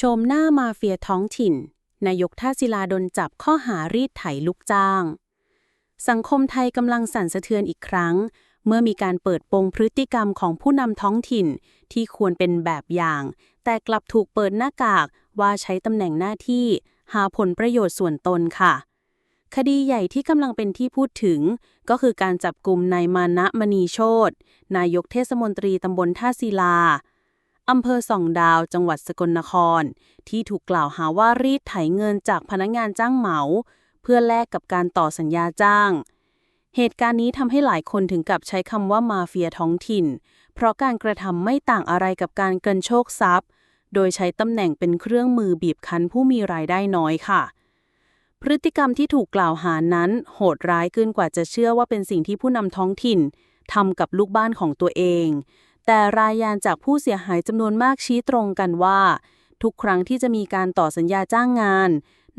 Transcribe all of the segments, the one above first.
ชมหน้ามาเฟียท้องถิ่น นายกท่าศิลาดนจับข้อหารีดไถลูกจ้าง สังคมไทยกำลังสั่นสะเทือนอีกครั้ง เมื่อมีการเปิดโปงพฤติกรรมของผู้นำท้องถิ่นที่ควรเป็นแบบอย่าง แต่กลับถูกเปิดหน้ากากว่าใช้ตำแหน่งหน้าที่ หาผลประโยชน์ส่วนตนค่ะ คดีใหญ่ที่กำลังเป็นที่พูดถึง ก็คือการจับกลุ่มนายมานะมณีโชตนายกเทศมนตรีตำบลท่าศิลา อำเภอส่องดาว จังหวัดสกลนคร ที่ถูกกล่าวหาว่ารีดไถเงินจากพนักงานจ้างเหมา เพื่อแลกกับการต่อสัญญาจ้าง เหตุการณ์นี้ทำให้หลายคนถึงกับใช้คำว่ามาเฟียท้องถิ่น เพราะการกระทำไม่ต่างอะไรกับการเกินโชคทรัพย์ โดยใช้ตำแหน่งเป็นเครื่องมือบีบคั้นผู้มีรายได้น้อยค่ะ พฤติกรรมที่ถูกกล่าวหานั้น โหดร้ายเกินกว่าจะเชื่อว่าเป็นสิ่งที่ผู้นำท้องถิ่นทำกับลูกบ้านของตัวเอง แต่รายงานจากผู้เสียหายจำนวนมากชี้ตรงกันว่า ทุกครั้งที่จะมีการต่อสัญญาจ้างงาน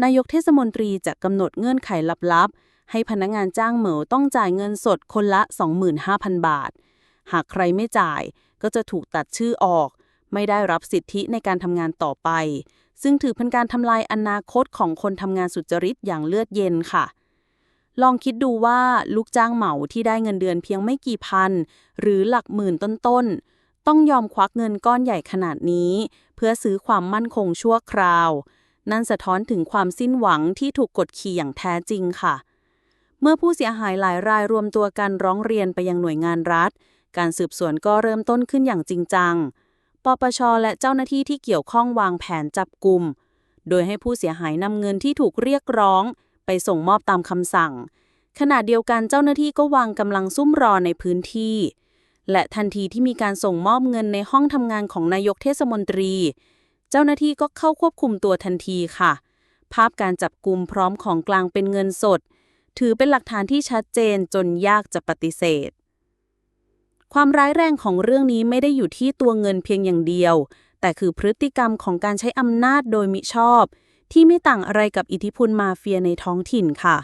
นายกเทศมนตรีจะกำหนดเงื่อนไขลับๆ ให้พนักงานจ้างเหมาต้องจ่ายเงินสดคนละ 25,000 บาท หากใครไม่จ่ายก็จะถูกตัดชื่อออก ไม่ได้รับสิทธิในการทำงานต่อไป ซึ่งถือเป็นการทำลายอนาคตของคนทำงานสุจริตอย่างเลือดเย็นค่ะ ลองคิดดูว่าลูกจ้างเหมาที่ได้เงินเดือนเพียงไม่กี่พัน หรือหลักหมื่นต้นๆ ต้องยอมควักเงินก้อนใหญ่ขนาดนี้ เพื่อซื้อความมั่นคงชั่วคราว นั่นสะท้อนถึงความสิ้นหวังที่ถูกกดขี่อย่างแท้จริงค่ะ เมื่อผู้เสียหายหลายรายรวมตัวกันร้องเรียนไปยังหน่วยงานรัฐ การสืบสวนก็เริ่มต้นขึ้นอย่างจริงจัง ปปช และเจ้าหน้าที่ที่เกี่ยวข้องวางแผนจับกลุ่ม โดยให้ผู้เสียหายนำเงินที่ถูกเรียกร้อง ไปส่งมอบตามคำสั่ง ขณะเดียวกันเจ้าหน้าที่ก็วางกำลังซุ่มรอในพื้นที่ และทันทีที่มีการส่งมอบเงินในห้องทำงานของนายกเทศมนตรี เจ้าหน้าที่ก็เข้าควบคุมตัวทันทีค่ะ ภาพการจับกลุ่มพร้อมของกลางเป็นเงินสด ถือเป็นหลักฐานที่ชัดเจนจนยากจะปฏิเสธ ความร้ายแรงของเรื่องนี้ไม่ได้อยู่ที่ตัวเงินเพียงอย่างเดียวแต่คือพฤติกรรมของการใช้อำนาจโดยมิชอบ ที่ไม่ต่างอะไรกับอิทธิพลมาเฟียในท้องถิ่นค่ะ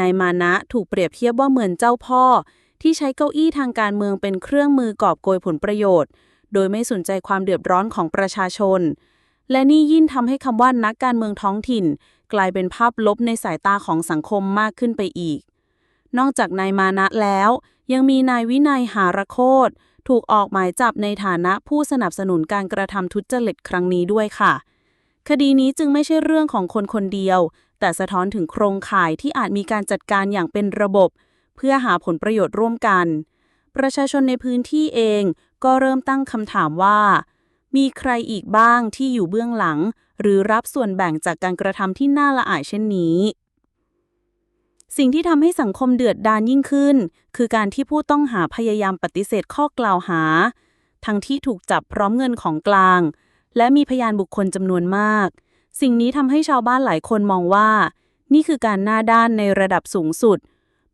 นายมานะถูกเปรียบเทียบว่าเหมือนเจ้าพ่อ ที่ใช้เก้าอี้ทางการเมืองเป็นเครื่องมือกอบโกยผลประโยชน์ โดยไม่สนใจความเดือดร้อนของประชาชน และนี่ยิ่งทำให้คำว่านักการเมืองท้องถิ่น กลายเป็นภาพลบในสายตาของสังคมมากขึ้นไปอีก นอกจากนายมานะแล้ว ยังมีนายวินัยหารโคตถูกออกหมายจับในฐานะผู้สนับสนุนการกระทำทุจริตครั้งนี้ด้วยค่ะ คดีนี้จึงไม่ใช่เรื่องของคนคนเดียว แต่สะท้อนถึงโครงข่ายที่อาจมีการจัดการอย่างเป็นระบบ เพื่อหาผลประโยชน์ร่วมกัน ประชาชนในพื้นที่เองก็เริ่มตั้งคำถามว่า มีใครอีกบ้างที่อยู่เบื้องหลัง หรือรับส่วนแบ่งจากการกระทำที่น่าละอายเช่นนี้ สิ่งที่ทำให้สังคมเดือดดานยิ่งขึ้น คือการที่ผู้ต้องหาพยายามปฏิเสธข้อกล่าวหา ทั้งที่ถูกจับพร้อมเงินของกลาง และมีพยานบุคคลจำนวนมาก สิ่งนี้ทำให้ชาวบ้านหลายคนมองว่า นี่คือการหน้าด้านในระดับสูงสุด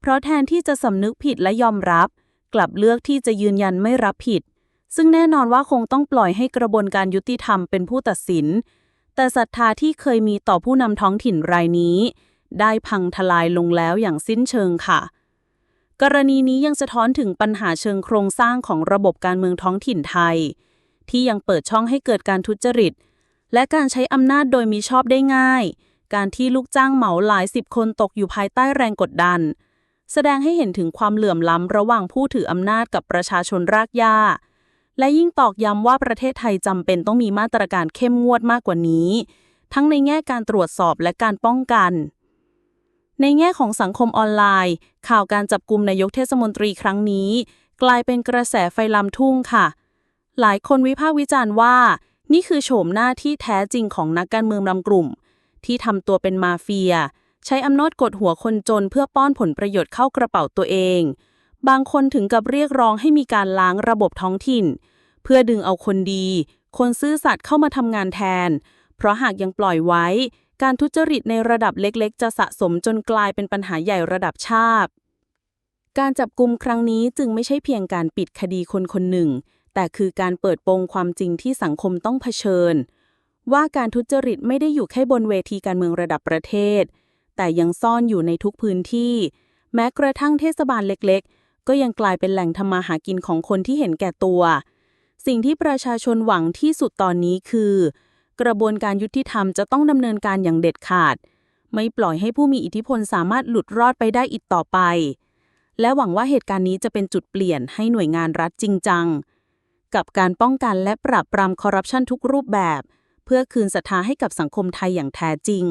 เพราะแทนที่จะสำนึกผิดและยอมรับ กลับเลือกที่จะยืนยันไม่รับผิด ซึ่งแน่นอนว่าคงต้องปล่อยให้กระบวนการยุติธรรมเป็นผู้ตัดสิน แต่ศรัทธาที่เคยมีต่อผู้นำท้องถิ่นรายนี้ ได้พังทลายลงแล้วอย่างสิ้นเชิงค่ะกรณีนี้ยังสะท้อนถึงปัญหาเชิงโครงสร้างของระบบการเมืองท้องถิ่นไทย ที่ยังเปิดช่องให้เกิดการทุจริต และการใช้อำนาจโดยมีชอบได้ง่าย การที่ลูกจ้างเหมาหลายสิบคนตกอยู่ภายใต้แรงกดดัน แสดงให้เห็นถึงความเหลื่อมล้ำระหว่างผู้ถืออำนาจกับประชาชนรากหญ้า และยิ่งตอกย้ำว่าประเทศไทยจำเป็นต้องมีมาตรการเข้มงวดมากกว่านี้ ทั้งในแง่การตรวจสอบและการป้องกันในแง่ของสังคมออนไลน์ ข่าวการจับกลุ่มนายกเทศมนตรีครั้งนี้ กลายเป็นกระแสไฟลามทุ่งค่ะ หลายคนวิพากษ์วิจารณ์ว่า นี่คือโฉมหน้าที่แท้จริงของนักการเมืองนำกลุ่ม ที่ทำตัวเป็นมาเฟีย ใช้อำนาจกดหัวคนจนเพื่อป้อนผลประโยชน์เข้ากระเป๋าตัวเอง บางคนถึงกับเรียกร้องให้มีการล้างระบบท้องถิ่น เพื่อดึงเอาคนดี คนซื่อสัตย์เข้ามาทำงานแทน เพราะหากยังปล่อยไว้ การทุจริตในระดับเล็กๆ จะสะสมจนกลายเป็นปัญหาใหญ่ระดับชาติ การจับกลุ่มครั้งนี้จึงไม่ใช่เพียงการปิดคดีคนคนหนึ่ง แต่คือการเปิดโปงความจริงที่สังคมต้องเผชิญ ว่าการทุจริตไม่ได้อยู่แค่บนเวทีการเมืองระดับประเทศ แต่ยังซ่อนอยู่ในทุกพื้นที่ แม้กระทั่งเทศบาลเล็กๆ ก็ยังกลายเป็นแหล่งทำมาหากินของคนที่เห็นแก่ตัว สิ่งที่ประชาชนหวังที่สุดตอนนี้คือ กระบวนการยุติธรรมจะต้องดำเนินการอย่างเด็ดขาด ไม่ปล่อยให้ผู้มีอิทธิพลสามารถหลุดรอดไปได้อีกต่อไป และหวังว่าเหตุการณ์นี้จะเป็นจุดเปลี่ยนให้หน่วยงานรัฐจริงจัง กับการป้องกันและปราบปรามคอร์รัปชันทุกรูปแบบ เพื่อคืนศรัทธาให้กับสังคมไทยอย่างแท้จริง